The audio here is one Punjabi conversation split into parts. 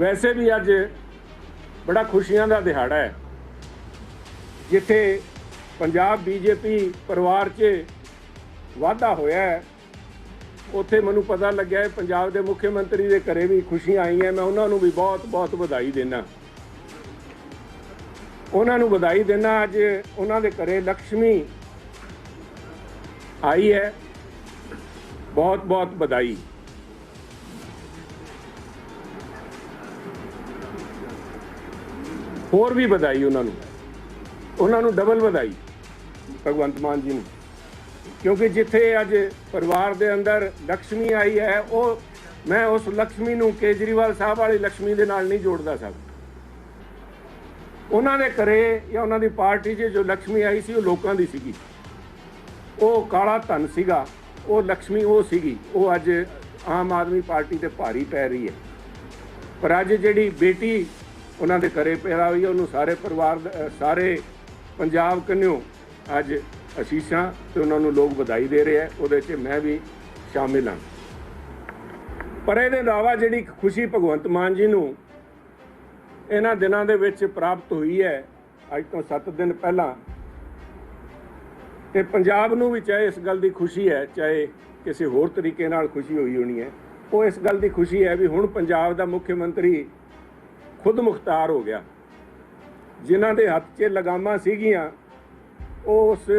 ਵੈਸੇ ਵੀ ਅੱਜ ਬੜਾ ਖੁਸ਼ੀਆਂ ਦਾ ਦਿਹਾੜਾ ਹੈ। ਜਿੱਥੇ ਪੰਜਾਬ ਬੀਜੇਪੀ ਪਰਿਵਾਰ 'ਚ ਵਾਧਾ ਹੋਇਆ ਹੈ। ਉੱਥੇ ਮੈਨੂੰ ਪਤਾ ਲੱਗਿਆ ਪੰਜਾਬ ਦੇ ਮੁੱਖ ਮੰਤਰੀ ਦੇ ਘਰੇ ਵੀ ਖੁਸ਼ੀਆਂ ਆਈਆਂ ਮੈਂ ਉਹਨਾਂ ਨੂੰ ਵੀ ਬਹੁਤ ਬਹੁਤ ਵਧਾਈ ਦੇਣਾ ਉਹਨਾਂ ਨੂੰ ਵਧਾਈ ਦੇਣਾ ਅੱਜ ਉਹਨਾਂ ਦੇ ਘਰੇ ਲక్ష్ਮੀ ਆਈ ਹੈ। ਬਹੁਤ ਬਹੁਤ ਵਧਾਈ। ਹੋਰ ਵੀ ਵਧਾਈ ਉਹਨਾਂ ਨੂੰ। ਉਹਨਾਂ ਨੂੰ ਡਬਲ ਵਧਾਈ, ਭਗਵੰਤ ਮਾਨ ਜੀ ਨੂੰ। ਕਿਉਂਕਿ ਜਿੱਥੇ ਅੱਜ ਪਰਿਵਾਰ ਦੇ ਅੰਦਰ ਲక్ష్ਮੀ ਆਈ ਹੈ, ਉਹ ਮੈਂ ਉਸ ਲక్ష్ਮੀ ਨੂੰ ਕੇਜਰੀਵਾਲ ਸਾਹਿਬ ਵਾਲੀ ਲక్ష్ਮੀ ਦੇ ਨਾਲ ਨਹੀਂ ਜੋੜਦਾ ਸਾਹਿਬ ਉਹਨਾਂ ਦੇ ਘਰੇ ਜਾਂ ਉਹਨਾਂ ਦੀ ਪਾਰਟੀ 'ਚ ਜੋ ਲక్ష్ਮੀ ਆਈ ਸੀ, ਉਹ ਲੋਕਾਂ ਦੀ ਸੀਗੀ। ਉਹ ਕਾਲਾ ਧਨ ਸੀਗਾ, ਉਹ ਲక్ష్ਮੀ ਉਹ ਸੀਗੀ। ਉਹ ਅੱਜ ਆਮ ਆਦਮੀ ਪਾਰਟੀ ਤੇ ਭਾਰੀ ਪੈ ਰਹੀ ਹੈ। ਪਰ ਅੱਜ ਜਿਹੜੀ ਬੇਟੀ ਉਹਨਾਂ ਦੇ ਘਰੇ ਪੈਦਾ ਹੋਈ ਉਹਨੂੰ ਸਾਰੇ ਪਰਿਵਾਰ ਸਾਰੇ ਪੰਜਾਬ ਕੰਨਿਓ ਅੱਜ ਅਸ਼ੀਸ਼ਾਂ ਤੇ ਉਹਨਾਂ ਨੂੰ ਲੋਕ ਵਧਾਈ ਦੇ ਰਹੇ ਹੈ ਉਹਦੇ 'ਚ ਮੈਂ ਵੀ ਸ਼ਾਮਿਲ ਹਾਂ। ਪਰ ਇਹਦੇ ਇਲਾਵਾ ਜਿਹੜੀ ਖੁਸ਼ੀ ਭਗਵੰਤ ਮਾਨ ਜੀ ਨੂੰ ਇਹਨਾਂ ਦਿਨਾਂ ਦੇ ਵਿੱਚ ਪ੍ਰਾਪਤ ਹੋਈ ਹੈ, ਅੱਜ ਤੋਂ 7 ਦਿਨ ਪਹਿਲਾਂ, ਤੇ ਪੰਜਾਬ ਨੂੰ ਵੀ ਚਾਹੇ ਇਸ ਗੱਲ ਦੀ ਖੁਸ਼ੀ ਹੈ, ਚਾਹੇ ਕਿਸੇ ਹੋਰ ਤਰੀਕੇ ਨਾਲ ਖੁਸ਼ੀ ਹੋਈ ਹੋਣੀ ਹੈ, ਉਹ ਇਸ ਗੱਲ ਦੀ ਖੁਸ਼ੀ ਹੈ ਵੀ ਹੁਣ ਪੰਜਾਬ ਦਾ ਮੁੱਖ ਮੰਤਰੀ ਖੁਦ ਮੁਖਤਾਰ ਹੋ ਗਿਆ। ਜਿਨ੍ਹਾਂ ਦੇ ਹੱਥ 'ਚ ਲਗਾਮਾਂ ਸੀਗੀਆਂ, ਉਹ ਉਸ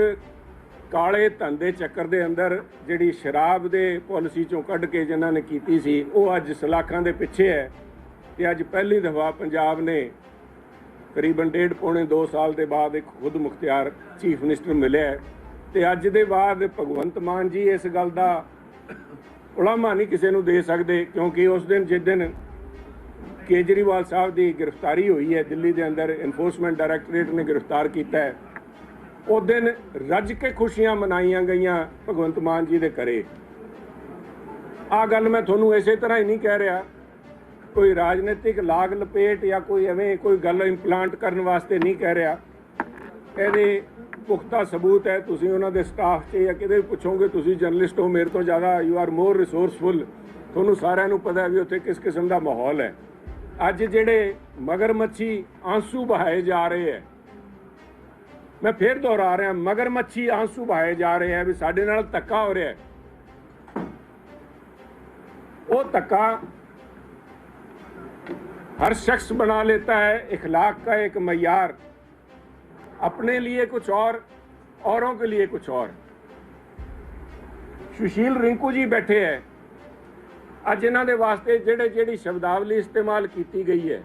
ਕਾਲੇ ਧਨ ਦੇ ਚੱਕਰ ਦੇ ਅੰਦਰ ਜਿਹੜੀ ਸ਼ਰਾਬ ਦੇ ਪਾਲਿਸੀ ਚੋਂ ਕੱਢ ਕੇ ਜਿਨ੍ਹਾਂ ਨੇ ਕੀਤੀ ਸੀ, ਉਹ ਅੱਜ ਸਲਾਖਾਂ ਦੇ ਪਿੱਛੇ ਹੈ ਤੇ ਅੱਜ ਪਹਿਲੀ ਦਫਾ ਪੰਜਾਬ ਨੇ ਕਰੀਬਨ ਡੇਢ ਪੌਣੇ 2 ਸਾਲ ਦੇ ਬਾਅਦ ਇੱਕ ਖੁਦ ਮੁਖਤਿਆਰ ਚੀਫ ਮਿਨਿਸਟਰ ਮਿਲਿਆ ਹੈ ਤੇ ਅੱਜ ਦੇ ਬਾਅਦ ਭਗਵੰਤ ਮਾਨ ਜੀ ਇਸ ਗੱਲ ਦਾ ਉਲਾਮਾ ਨਹੀਂ ਕਿਸੇ ਨੂੰ ਦੇ ਸਕਦੇ ਕਿਉਂਕਿ ਉਸ ਦਿਨ ਜਿਸ ਦਿਨ ਕੇਜਰੀਵਾਲ ਸਾਹਿਬ ਦੀ ਗ੍ਰਿਫਤਾਰੀ ਹੋਈ ਹੈ, ਦਿੱਲੀ ਦੇ ਅੰਦਰ ਐਨਫੋਰਸਮੈਂਟ ਡਾਇਰੈਕਟੋਰੇਟ ਨੇ ਗ੍ਰਿਫਤਾਰ ਕੀਤਾ ਹੈ। ਉਹ ਦਿਨ ਰੱਜ ਕੇ ਖੁਸ਼ੀਆਂ ਮਨਾਈਆਂ ਗਈਆਂ ਭਗਵੰਤ ਮਾਨ ਜੀ ਦੇ ਘਰੇ। ਆ ਗੱਲ ਮੈਂ ਤੁਹਾਨੂੰ ਇਸੇ ਤਰ੍ਹਾਂ ਹੀ ਨਹੀਂ ਕਹਿ ਰਿਹਾ। ਕੋਈ ਰਾਜਨੀਤਿਕ ਲਾਗ ਲਪੇਟ ਜਾਂ ਕੋਈ ਐਵੇਂ ਕੋਈ ਗੱਲ ਇੰਪਲਾਂਟ ਕਰਨ ਵਾਸਤੇ ਨਹੀਂ ਕਹਿ ਰਿਹਾ। ਇਹਦੇ ਪੁਖਤਾ ਸਬੂਤ ਹੈ, ਤੁਸੀਂ ਉਹਨਾਂ ਦੇ ਸਟਾਫ 'ਚ ਜਾਂ ਕਿਤੇ ਵੀ ਪੁੱਛੋਗੇ, ਤੁਸੀਂ ਜਰਨਲਿਸਟ ਹੋ, ਮੇਰੇ ਤੋਂ ਜ਼ਿਆਦਾ ਯੂ ਆਰ ਮੋਰ ਰਿਸੋਰਸਫੁਲ ਤੁਹਾਨੂੰ ਸਾਰਿਆਂ ਨੂੰ ਪਤਾ ਵੀ ਉੱਥੇ ਕਿਸ ਕਿਸਮ ਦਾ ਮਾਹੌਲ ਹੈ। ਅੱਜ ਜਿਹੜੇ ਮਗਰਮੱਛੀ ਆਂਸੂ ਬਹਾਏ ਜਾ ਰਹੇ ਹੈ ਮੈਂ ਫੇਰ ਦੁਹਰਾ ਰਿਹਾ ਮਗਰਮੱਛੀ ਆਂਸੂ ਬਹਾਏ ਜਾ ਰਹੇ ਹੈ ਵੀ ਸਾਡੇ ਨਾਲ ਧੱਕਾ ਹੋ ਰਿਹਾ ਹੈ वो धक्का हर शख्स बना लेता है इखलाक का एक मैार अपने लिए कुछ और औरों के लिए कुछ और ਸੁਸ਼ੀਲ ਰਿੰਕੂ ਜੀ ਬੈਠੇ ਹੈ ਅੱਜ ਇਹਨਾਂ ਦੇ ਵਾਸਤੇ ਜਿਹੜੇ ਜਿਹੜੀ ਸ਼ਬਦਾਵਲੀ ਇਸਤੇਮਾਲ ਕੀਤੀ ਗਈ ਹੈ।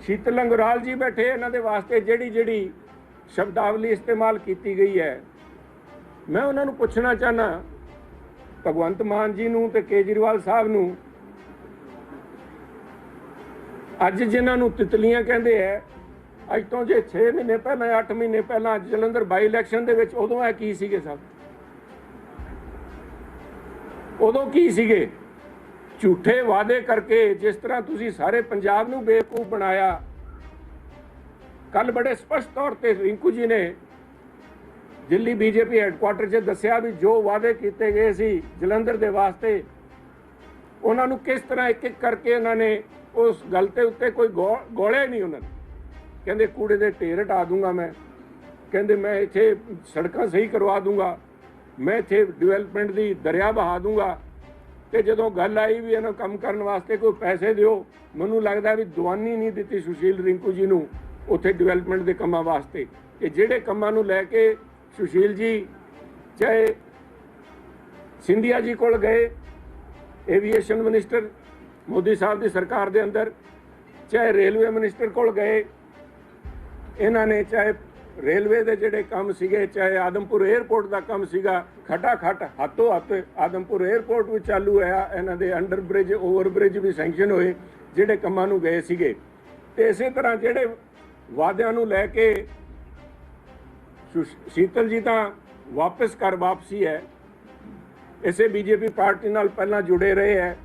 ਸ਼ੀਤਲ ਅੰਗਰਾਲ ਜੀ ਬੈਠੇ ਇਹਨਾਂ ਦੇ ਵਾਸਤੇ ਜਿਹੜੀ ਜਿਹੜੀ ਸ਼ਬਦਾਵਲੀ ਇਸਤੇਮਾਲ ਕੀਤੀ ਗਈ ਹੈ। ਮੈਂ ਉਹਨਾਂ ਨੂੰ ਪੁੱਛਣਾ ਚਾਹਨਾ, ਭਗਵੰਤ ਮਾਨ ਜੀ ਨੂੰ ਤੇ ਕੇਜਰੀਵਾਲ ਸਾਹਿਬ ਨੂੰ, ਅੱਜ ਜਿਨ੍ਹਾਂ ਨੂੰ ਤਿਤਲੀਆਂ ਕਹਿੰਦੇ ਐ ਅੱਜ ਤੋਂ ਜੇ 6 ਮਹੀਨੇ ਪਹਿਲਾਂ 8 ਮਹੀਨੇ ਪਹਿਲਾਂ ਜਲੰਧਰ ਬਾਈ ਇਲੈਕਸ਼ਨ ਦੇ ਵਿੱਚ ਉਦੋਂ ਇਹ ਕੀ ਸੀਗੇ ਸਭ? ਉਦੋਂ ਕੀ ਸੀਗੇ? ਝੂਠੇ ਵਾਅਦੇ ਕਰਕੇ ਜਿਸ ਤਰ੍ਹਾਂ ਤੁਸੀਂ ਸਾਰੇ ਪੰਜਾਬ ਨੂੰ ਬੇਵਕੂਫ ਬਣਾਇਆ। ਕੱਲ ਬੜੇ ਸਪਸ਼ਟ ਤੌਰ ਤੇ ਰਿੰਕੂ ਜੀ ਨੇ ਦਿੱਲੀ ਬੀਜੇਪੀ ਹੈੱਡਕੁਆਟਰ 'ਚ ਦੱਸਿਆ ਵੀ ਜੋ ਵਾਅਦੇ ਕੀਤੇ ਗਏ ਸੀ ਜਲੰਧਰ ਦੇ ਵਾਸਤੇ, ਉਹਨਾਂ ਨੂੰ ਕਿਸ ਤਰ੍ਹਾਂ ਇੱਕ ਇੱਕ ਕਰਕੇ ਉਹਨਾਂ ਨੇ ਉਸ ਗੱਲ ਤੇ ਉੱਤੇ ਕੋਈ ਗੋ- ਗੋਲੇ ਨਹੀਂ ਉਹਨਾਂ ਨੇ ਕਹਿੰਦੇ ਕੂੜੇ ਦੇ ਢੇਰ ਹਟਾ ਦੂੰਗਾ ਮੈਂ। ਕਹਿੰਦੇ ਮੈਂ ਇੱਥੇ ਸੜਕਾਂ ਸਹੀ ਕਰਵਾ ਦੂੰਗਾ। ਮੈਂ ਇੱਥੇ ਡਿਵੈਲਪਮੈਂਟ ਦੀ ਦਰਿਆ ਬਹਾ ਦੂੰਗਾ ਤੇ ਜਦੋਂ ਗੱਲ ਆਈ ਵੀ ਇਹਨਾਂ ਕੰਮ ਕਰਨ ਵਾਸਤੇ ਕੋਈ ਪੈਸੇ ਦਿਓ, ਮੈਨੂੰ ਲੱਗਦਾ ਵੀ ਦਵਾਨੀ ਨਹੀਂ ਦਿੱਤੀ ਸੁਸ਼ੀਲ ਰਿੰਕੂ ਜੀ ਨੂੰ ਉੱਥੇ ਡਿਵੈਲਪਮੈਂਟ ਦੇ ਕੰਮਾਂ ਵਾਸਤੇ। ਤੇ ਜਿਹੜੇ ਕੰਮਾਂ ਨੂੰ ਲੈ ਕੇ ਸੁਸ਼ੀਲ ਜੀ ਚਾਹੇ ਸਿੰਧੀਆ ਜੀ ਕੋਲ ਗਏ ਏਵੀਏਸ਼ਨ ਮਿਨਿਸਟਰ ਮੋਦੀ ਸਾਹਿਬ ਦੀ ਸਰਕਾਰ ਦੇ ਅੰਦਰ, ਚਾਹੇ ਰੇਲਵੇ ਮਿਨਿਸਟਰ ਕੋਲ ਗਏ, ਇਹਨਾਂ ਨੇ ਚਾਹੇ ਰੇਲਵੇ ਦੇ ਜਿਹੜੇ ਕੰਮ ਸੀਗੇ, ਚਾਹੇ ਆਦਮਪੁਰ 에ਅਰਪੋਰਟ ਦਾ ਕੰਮ ਸੀਗਾ ਖਟਾ ਖਟ ਹੱਥੋਂ ਹੱਥ ਆਦਮਪੁਰ 에ਅਰਪੋਰਟ ਵੀ ਚਾਲੂ ਹੋਇਆ, ਇਹਨਾਂ ਦੇ ਅੰਡਰ ਬ੍ਰਿਜ ਓਵਰ ਬ੍ਰਿਜ ਵੀ ਸੈਂਕਸ਼ਨ ਹੋਏ, ਜਿਹੜੇ ਕੰਮਾਂ ਨੂੰ ਗਏ ਸੀਗੇ। ਤੇ ਇਸੇ ਤਰ੍ਹਾਂ ਜਿਹੜੇ ਵਾਅਦਿਆਂ ਨੂੰ ਲੈ ਕੇ ਸ਼ੀਤਲ ਜੀ ਤਾਂ ਵਾਪਸ ਕਰ ਵਾਪਸੀ ਹੈ। ਇਸੇ ਬੀਜੇਪੀ ਪਾਰਟੀ ਨਾਲ ਪਹਿਲਾਂ ਜੁੜੇ ਰਹੇ ਹੈ।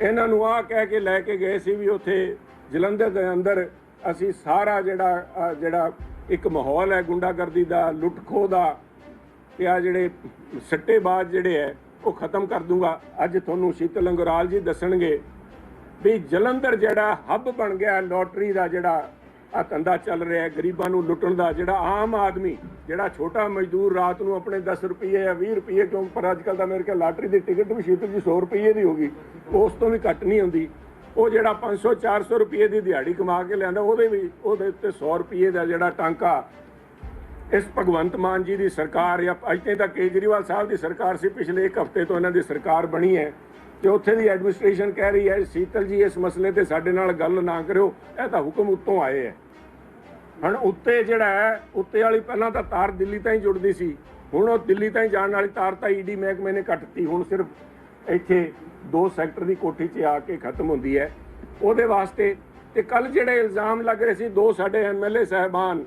ਇਹਨਾਂ ਨੂੰ ਆ ਕਹਿ ਕੇ ਲੈ ਕੇ ਗਏ ਸੀ ਵੀ ਉੱਥੇ ਜਲੰਧਰ ਦੇ ਅੰਦਰ ਅਸੀਂ ਸਾਰਾ ਜਿਹੜਾ ਜਿਹੜਾ ਇੱਕ ਮਾਹੌਲ ਹੈ ਗੁੰਡਾਗਰਦੀ ਦਾ ਲੁੱਟ ਖੋਹ ਦਾ, ਤੇ ਆ ਜਿਹੜੇ ਸੱਟੇਬਾਜ਼ ਜਿਹੜੇ ਹੈ, ਉਹ ਖਤਮ ਕਰ ਦੂੰਗਾ। ਅੱਜ ਤੁਹਾਨੂੰ ਸ਼ੀਤਲ ਅੰਗਰਾਲ ਜੀ ਦੱਸਣਗੇ ਵੀ ਜਲੰਧਰ ਜਿਹੜਾ ਹੱਬ ਬਣ ਗਿਆ, ਲੋਟਰੀ ਦਾ ਜਿਹੜਾ ਆ ਧੰਦਾ ਚੱਲ ਰਿਹਾ ਗਰੀਬਾਂ ਨੂੰ ਲੁੱਟਣ ਦਾ, ਜਿਹੜਾ ਆਮ ਆਦਮੀ, ਜਿਹੜਾ ਛੋਟਾ ਮਜ਼ਦੂਰ ਰਾਤ ਨੂੰ ਆਪਣੇ 10 ਰੁਪਏ ਜਾਂ 20 ਰੁਪਏ ਕਿਉਂ, ਪਰ ਅੱਜ ਕੱਲ ਤਾਂ ਮੇਰੇ ਕੋਲ ਲਾਟਰੀ ਦੀ ਟਿਕਟ ਵੀ ਸ਼ੀਤਲ ਜੀ 100 ਰੁਪਏ ਦੀ ਹੋਗੀ ਉਸ ਤੋਂ ਵੀ ਘੱਟ ਨਹੀਂ ਹੁੰਦੀ। ਉਹ ਜਿਹੜਾ 500 400 ਰੁਪਏ ਦੀ ਦਿਹਾੜੀ ਕਮਾ ਕੇ ਲਿਆਂਦਾ, ਉਹਦੇ ਵੀ, ਉਹਦੇ ਉੱਤੇ 100 ਰੁਪਏ ਦਾ ਜਿਹੜਾ ਟਾਂਕਾ ਇਸ ਭਗਵੰਤ ਮਾਨ ਜੀ ਦੀ ਸਰਕਾਰ ਜਾਂ ਅੱਜ ਤਾਈਂ ਤਾਂ ਕੇਜਰੀਵਾਲ ਸਾਹਿਬ ਦੀ ਸਰਕਾਰ ਸੀ, ਪਿਛਲੇ ਇੱਕ ਹਫ਼ਤੇ ਤੋਂ ਇਹਨਾਂ ਦੀ ਸਰਕਾਰ ਬਣੀ ਹੈ ਤੇ ਉੱਥੇ ਦੀ ਐਡਮਿਨਿਸਟ੍ਰੇਸ਼ਨ ਕਹਿ ਰਹੀ ਹੈ, ਸੀਤਲ ਜੀ ਇਸ ਮਸਲੇ ਤੇ ਸਾਡੇ ਨਾਲ ਗੱਲ ਨਾ ਕਰਿਓ, ਇਹ ਤਾਂ ਹੁਕਮ ਉੱਤੋਂ ਆਏ ਹੈ। ਹੁਣ ਉੱਤੇ ਜਿਹੜਾ ਹੈ, ਉੱਤੇ ਵਾਲੀ ਪਹਿਲਾਂ ਤਾਂ ਤਾਰ ਦਿੱਲੀ ਤਾਈਂ ਜੁੜਦੀ ਸੀ, ਹੁਣ ਉਹ ਦਿੱਲੀ ਤਾਈਂ ਜਾਣ ਵਾਲੀ ਤਾਰ ਤਾਂ ਈਡੀ ਮਹਿਕਮੇ ਨੇ ਕੱਟਤੀ ਹੁਣ ਸਿਰਫ ਇੱਥੇ ਦੋ ਸੈਕਟਰ ਦੀ ਕੋਠੀ 'ਚ ਆ ਕੇ ਖਤਮ ਹੁੰਦੀ ਹੈ ਉਹਦੇ ਵਾਸਤੇ ਤੇ ਕੱਲ ਜਿਹੜੇ ਇਲਜ਼ਾਮ ਲੱਗ ਰਹੇ ਸੀ ਦੋ ਸਾਡੇ ਐਮਐਲਏ ਸਹਿਬਾਨ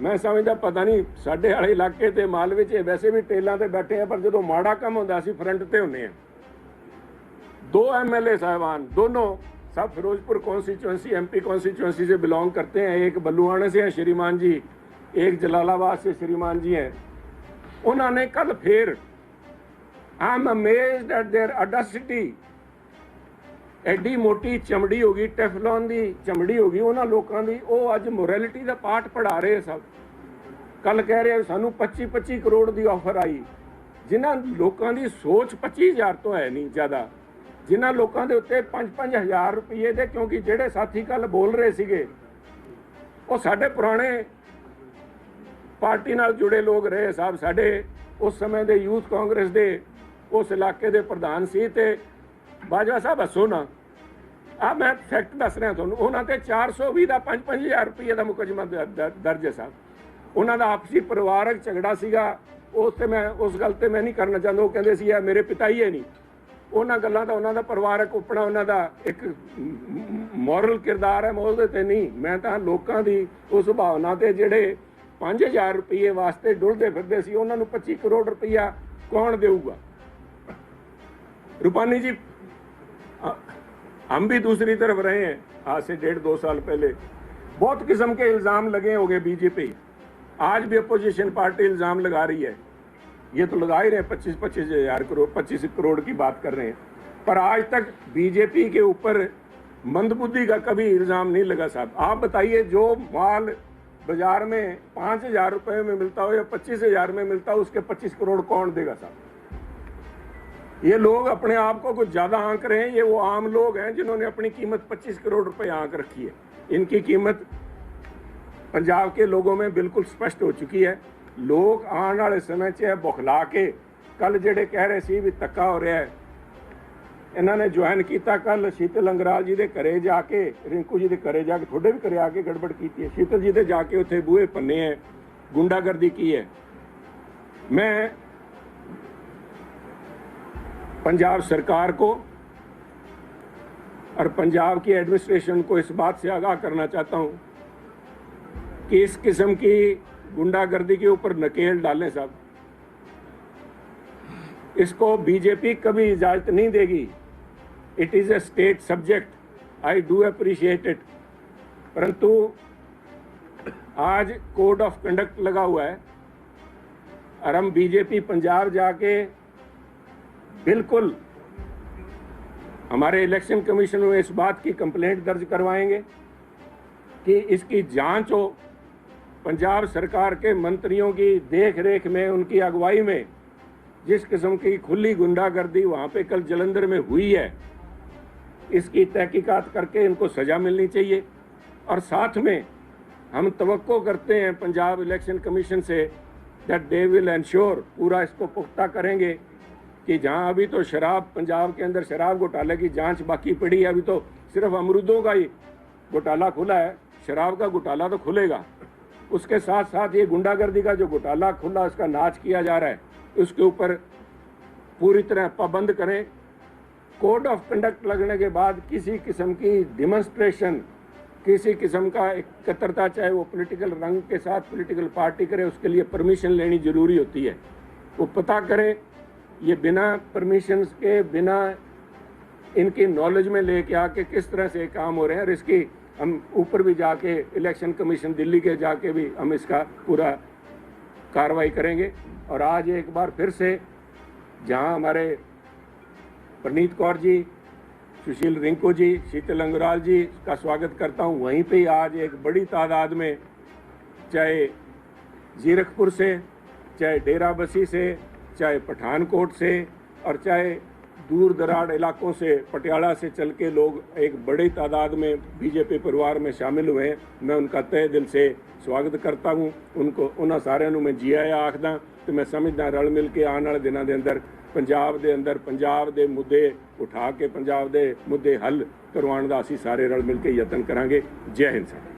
ਮੈਂ ਸਮਝਦਾ ਪਤਾ ਨਹੀਂ ਸਾਡੇ ਵਾਲੇ ਇਲਾਕੇ ਤੇ ਮਾਲਵੇ 'ਚ ਵੈਸੇ ਵੀ ਟੇਲਾਂ ਤੇ ਬੈਠੇ ਆ ਪਰ ਜਦੋਂ ਮਾੜਾ ਕੰਮ ਹੁੰਦਾ ਸੀ ਫਰੰਟ ਤੇ ਹੁੰਨੇ ਆ दो एमएलए साहबान दोनों सब फिरोजपुर कॉन्स्टिट्यूंसी एमपी कॉन्स्टिट्यूंसी से बिलोंग करते हैं एक बल्लुआणे से हैं श्रीमान जी एक जलालाबाद से श्रीमान जी हैं उन्होंने कल फिर I am amazed at their audacity ਐਡੀ ਮੋਟੀ ਚਮੜੀ ਹੋ ਗਈ ਟੈਫਲੌਨ ਦੀ ਚਮੜੀ ਹੋ ਗਈ ਉਹਨਾਂ ਲੋਕਾਂ ਦੀ ਉਹ ਅੱਜ ਮੋਰੈਲਿਟੀ ਦਾ ਪਾਠ ਪੜਾ ਰਹੇ ਸਭ ਕੱਲ ਕਹਿ ਰਹੇ ਸਾਨੂੰ 25 25 ਕਰੋੜ ਦੀ ਆਫਰ ਆਈ ਜਿਨ੍ਹਾਂ ਲੋਕਾਂ ਦੀ ਸੋਚ 25000 ਤੋਂ ਹੈ ਨਹੀਂ ਜ਼ਿਆਦਾ ਜਿਨ੍ਹਾਂ ਲੋਕਾਂ ਦੇ ਉੱਤੇ 5-5000 ਰੁਪਏ ਦੇ ਕਿਉਂਕਿ ਜਿਹੜੇ ਸਾਥੀ ਕੱਲ ਬੋਲ ਰਹੇ ਸੀਗੇ ਉਹ ਸਾਡੇ ਪੁਰਾਣੇ ਪਾਰਟੀ ਨਾਲ ਜੁੜੇ ਲੋਕ ਰਹੇ ਸਾਹਿਬ ਸਾਡੇ ਉਸ ਸਮੇਂ ਦੇ ਯੂਥ ਕਾਂਗਰਸ ਦੇ ਉਸ ਇਲਾਕੇ ਦੇ ਪ੍ਰਧਾਨ ਸੀ ਤੇ ਬਾਜਵਾ ਸਾਹਿਬ ਹੱਸੋ ਨਾ। ਆ ਮੈਂ ਫੈਕਟ ਦੱਸ ਰਿਹਾ ਤੁਹਾਨੂੰ, ਉਹਨਾਂ ਤੇ 420 ਦਾ 5-5000 ਰੁਪਏ ਦਾ ਮੁਕੱਦਮਾ ਦ- ਦਰਜ ਹੈ ਸਾਹਿਬ। ਉਹਨਾਂ ਦਾ ਆਪਸੀ ਪਰਿਵਾਰਕ ਝਗੜਾ ਸੀਗਾ, ਉਸ ਤੇ ਮੈਂ, ਉਸ ਗੱਲ ਤੇ ਮੈਂ ਨਹੀਂ ਕਰਨਾ ਚਾਹੁੰਦਾ, ਉਹ ਕਹਿੰਦੇ ਸੀ, ਇਹ ਮੇਰੇ ਪਿਤਾ ਹੀ ਹੈ ਨਹੀਂ। ਉਹਨਾਂ ਗੱਲਾਂ ਦਾ, ਉਹਨਾਂ ਦਾ ਪਰਿਵਾਰਕ ਉਪਣਾ, ਉਹਨਾਂ ਦਾ ਇੱਕ ਮੋਰਲ ਕਿਰਦਾਰ ਹੈ, ਮੈਂ ਉਹਦੇ ਤੇ ਨਹੀਂ, ਮੈਂ ਤਾਂ ਲੋਕਾਂ ਦੀ ਉਸ ਭਾਵਨਾ ਤੇ ਜਿਹੜੇ 5000 ਰੁਪਏ ਵਾਸਤੇ ਡੁੱਲਦੇ ਫਿਰਦੇ ਸੀ, ਉਹਨਾਂ ਨੂੰ 25 ਕਰੋੜ ਰੁਪਇਆ ਕੌਣ ਦੇਊਗਾ? रूपानी जी हम भी दूसरी तरफ़ रहे हैं। आज से डेढ़ दो साल पहले। बहुत किस्म के इल्ज़ाम लगे हो गए बीजेपी। आज भी अपोजिशन पार्टी इल्ज़ाम लगा रही है। ये तो लगा ही रहे हैं, पच्चीस पच्चीस हज़ार करोड़, पच्चीस करोड़ की बात कर रहे हैं। पर आज तक बीजेपी के ऊपर मंदबुद्धि का कभी इल्ज़ाम नहीं लगा साहब। आप बताइए, जो माल बाज़ार में पाँच हज़ार रुपये में मिलता हो या पच्चीस हज़ार में मिलता हो, उसके पच्चीस करोड़ कौन देगा साहब? ये लोग अपने आप को कुछ ज्यादा आंक रहे हैं ये वो आम लोग हैं जिन्होंने अपनी कीमत 25 करोड़ रुपए आंक रखी है इनकी कीमत पंजाब के लोगों में बिल्कुल स्पष्ट हो चुकी है लोग आने वाले समय 'ਚ ਇਹ ਬੁਖਲਾ ਕੇ ਕੱਲ ਜਿਹੜੇ ਕਹਿ ਰਹੇ ਸੀ ਵੀ ਤੱਕਾ ਹੋ ਰਿਹਾ ਹੈ ਇਹਨਾਂ ਨੇ ਜੁਆਇਨ ਕੀਤਾ ਕੱਲ ਸ਼ੀਤਲ ਅੰਗਰਾਲ ਜੀ ਦੇ ਘਰੇ ਜਾ ਕੇ ਰਿੰਕੂ ਜੀ ਦੇ ਘਰੇ ਜਾ ਕੇ ਤੁਹਾਡੇ ਵੀ ਘਰੇ ਆ ਕੇ ਗੜਬੜ ਕੀਤੀ ਹੈ ਸ਼ੀਤਲ ਜੀ ਦੇ ਜਾ ਕੇ ਉੱਥੇ ਬੂਹੇ ਪੰਨੇ ਹੈ ਗੁੰਡਾਗਰਦੀ ਕੀ ਹੈ ਮੈਂ पंजाब सरकार को और पंजाब की एडमिनिस्ट्रेशन को इस बात से आगाह करना चाहता हूँ कि इस किस्म की गुंडागर्दी के ऊपर नकेल डालें साहब। इसको बीजेपी कभी इजाज़त नहीं देगी। It is a state subject I do appreciate it परंतु आज कोड ऑफ़ कंडक्ट लगा हुआ है और हम बीजेपी, पंजाब जाके बिल्कुल। हमारे इलेक्शन कमीशन में इस बात की कंप्लेंट दर्ज करवाएँगे कि इसकी जाँच हो। पंजाब सरकार के मंत्रियों की देख रेख में, उनकी अगुवाई में, जिस किस्म की खुली गुंडागर्दी वहाँ पे कल जलंधर में हुई है, इसकी तहकीकात करके इनको सज़ा मिलनी चाहिए। और साथ में हम तवक्को करते हैं पंजाब इलेक्शन कमीशन से दैट दे विल इंश्योर पूरा इसको पुख्ता करेंगे। कि जहाँ अभी तो शराब, पंजाब के अंदर शराब घोटाले की जाँच बाकी पड़ी है, अभी तो सिर्फ़ अमरूदों का ही घोटाला खुला है, शराब का घोटाला तो खुलेगा। उसके साथ साथ ये गुंडागर्दी का जो घोटाला खुला, उसका नाच किया जा रहा है, उसके ऊपर पूरी तरह पाबंद करें। कोड ऑफ़ कंडक्ट लगने के बाद किसी किस्म की डिमॉन्स्ट्रेशन किसी किस्म का एकत्रता, चाहे वो पॉलिटिकल रंग के साथ पॉलिटिकल पार्टी करे, उसके लिए परमिशन लेनी ज़रूरी होती है। वो पता करें ये बिना परमिशंस के, बिना इनकी नॉलेज में लेके आके किस तरह से काम हो रहे हैं और इसकी हम ऊपर भी जाके इलेक्शन कमीशन दिल्ली के जाके भी हम इसका पूरा कार्रवाई करेंगे। और आज एक बार फिर से जहाँ हमारे प्रनीत कौर जी, सुशील रिंकू जी, शीतल अंगराल जी का स्वागत करता हूँ, वहीं पे आज एक बड़ी तादाद में चाहे जीरकपुर से, चाहे डेराबसी से चाहे पठानकोट से और चाहे दूर दराड़ इलाकों से, पटियाला से चल के लोग एक बड़ी तादाद में बीजेपी परिवार में शामिल हुए मैं उनका तय दिल से ਸਵਾਗਤ ਕਰਤਾ ਹੂੰ ਉਨਕੋ ਉਹਨਾਂ ਸਾਰਿਆਂ ਨੂੰ ਮੈਂ ਜੀ ਆਇਆ ਆਖਦਾ ਤੇ ਮੈਂ ਸਮਝਦਾ ਰਲ ਮਿਲ ਕੇ ਆਉਣ ਵਾਲੇ ਦਿਨਾਂ ਦੇ ਅੰਦਰ ਪੰਜਾਬ ਦੇ ਅੰਦਰ ਪੰਜਾਬ ਦੇ ਮੁੱਦੇ ਉਠਾ ਕੇ ਪੰਜਾਬ ਦੇ ਮੁੱਦੇ ਹੱਲ ਕਰਵਾਉਣ ਦਾ ਅਸੀਂ ਸਾਰੇ ਰਲ ਮਿਲ ਕੇ ਯਤਨ ਕਰਾਂਗੇ ਜੈ ਹਿੰਦ